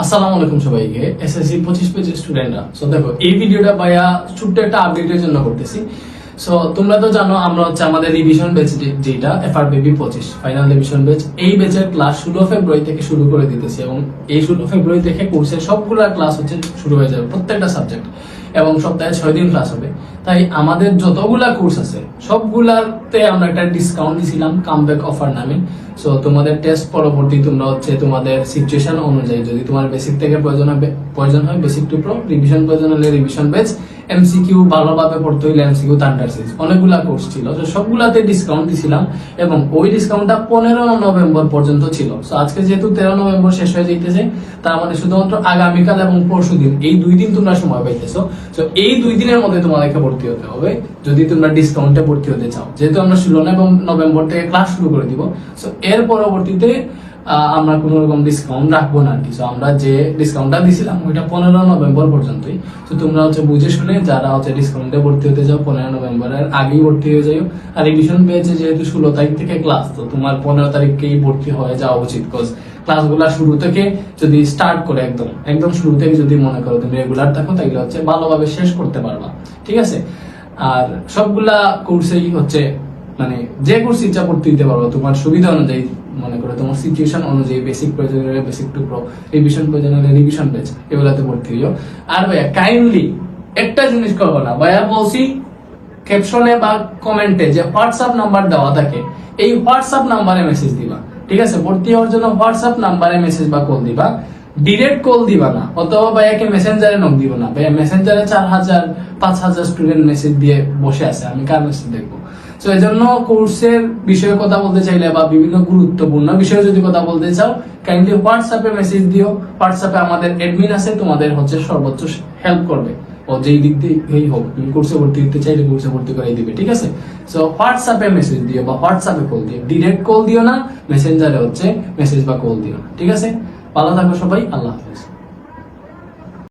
আসসালামু আলাইকুম সবাইকে। এসএসসি পঁচিশ স্টুডেন্টরা সো দেখো, এই ভিডিওটা ছোট্ট একটা আপডেটের জন্য করতেছি। সো তোমরা তো জানো, আমরা হচ্ছে আমাদের রিভিশন ব্যাচ যেটা এফআর বেবি পঁচিশ ফাইনাল রিভিশন ব্যাচ এই ব্যাচের ক্লাস ষোলো ফেব্রুয়ারি থেকে শুরু করে দিতেছি এবং এই ষোলো ফেব্রুয়ারি থেকে কোর্সের সবগুলো ক্লাস হচ্ছে শুরু হয়ে যাবে প্রত্যেকটা সাবজেক্ট এবং সপ্তাহে ছয় দিন ক্লাস হবে। তাই আমাদের যতগুলা কোর্স আছে, সবগুলাতে আমরা একটা ডিসকাউন্ট দিছিলাম কামব্যাক অফার নামে। সো তোমাদের টেস্ট পরবর্তী তোমরা হচ্ছে তোমাদের সিচুয়েশন অনুযায়ী, যদি তোমার বেসিক থেকে প্রয়োজন হবে, প্রয়োজন হয় বেসিক টু প্রো রিভিশন প্রয়োজন হলে রিভিশন বেচ এমসিকিউ ভালোভাবে পড়তে হইলে এমসিকিউ থান্ডার অনেকগুলা কোর্স ছিল। তো সবগুলাতে ডিসকাউন্ট দিছিলাম এবং ওই ডিসকাউন্টটা পনেরো নভেম্বর পর্যন্ত ছিল। সো আজকে যেহেতু তেরো নভেম্বর শেষ হয়ে যাইতেছে তার মানে শুধুমাত্র আগামীকাল এবং পরশু দিন, এই দুই দিন তোমরা সময় পাইতেছো। তো এই দুই দিনের মধ্যে তোমাদেরকে ভর্তি হতে হবে। যদি তোমরা ডিসকাউন্টে ভর্তি হতে চাও। যেহেতু আমরা ষোলো নভেম্বর থেকে ক্লাস শুরু করে দিব। সো এর পরবর্তীতে আমরা কোনো রকম ডিসকাউন্ট রাখব না আর কি আমরা যে ডিসকাউন্টটা দিছিলাম, ওইটা পনেরো নভেম্বর পর্যন্তই। তো তোমরা হচ্ছে বুঝে শুনে যারা হচ্ছে ডিসকাউন্টে ভর্তি হতে চাও, পনেরো নভেম্বরের আগেই ভর্তি হয়ে যাও আর রিভিশন পেয়েছে যেহেতু ষোলো তারিখ থেকে ক্লাস তো তোমার পনেরো তারিখকেই ভর্তি হয়ে যাওয়া উচিত। কজ ক্লাসগুলা শুরু থেকে যদি স্টার্ট করে একদম একদম শুরু থেকে যদি মনে করো তুমি রেগুলার থাকো তাহলে হচ্ছে ভালোভাবে শেষ করতে পারবা। ঠিক আছে? আর সবগুলা কোর্সেই হচ্ছে মানে যে কোর্স ইচ্ছা করতে দিতে পারব, তোমার সুবিধা অনুযায়ী মনে করো, তোমার সিচুয়েশন অনুযায়ী বেসিক প্রয়োজন হলে বেসিক টু প্রো রিভিশন প্রয়োজন হলে রিভিশন পেজ এগুলাতে ভর্তি হইও। আর ভাইয়া কাইন্ডলি একটা জিনিস করব না। ভাইয়া বলছি ক্যাপশনে বা কমেন্টে যে হোয়াটসঅ্যাপ নাম্বার দেওয়া থাকে, এই হোয়াটসঅ্যাপ নাম্বারে মেসেজ দিবা। ঠিক আছে? ভর্তি হওয়ার জন্য হোয়াটসঅ্যাপ নাম্বারে মেসেজ বা কল দিবা। ডিরেক্ট কল দিবা না। অথবা ভাইয়াকে মেসেঞ্জারে নক দিব না। ভাইয়া মেসেঞ্জারে চার হাজার, পাঁচ হাজার স্টুডেন্ট মেসেজ দিয়ে বসে আছে। আমি কার মেসেজ দেখব? তো এই জন্য কোর্সের বিষয়ে কথা বলতে চাইলে বা বিভিন্ন গুরুত্বপূর্ণ বিষয়ে যদি কথা বলতে চাও কাইন্ডলি হোয়াটসঅ্যাপে মেসেজ দিও। হোয়াটসঅ্যাপে আমাদের এডমিন আছে, তোমাদের হচ্ছে সর্বোচ্চ হেল্প করবে। ও যেই দিক দিয়েই হোক, তুমি কোর্সে ভর্তি দিতে চাইলে কোর্সে ভর্তি করে দিবে, ঠিক আছে? সো হোয়াটসঅ্যাপে মেসেজ দিও বা হোয়াটসঅ্যাপে কল দিও। ডিরেক্ট কল দিও না মেসেঞ্জারে হচ্ছে মেসেজ বা কল দিও ঠিক আছে? ভালো থাকো সবাই, আল্লাহ হাফেজ।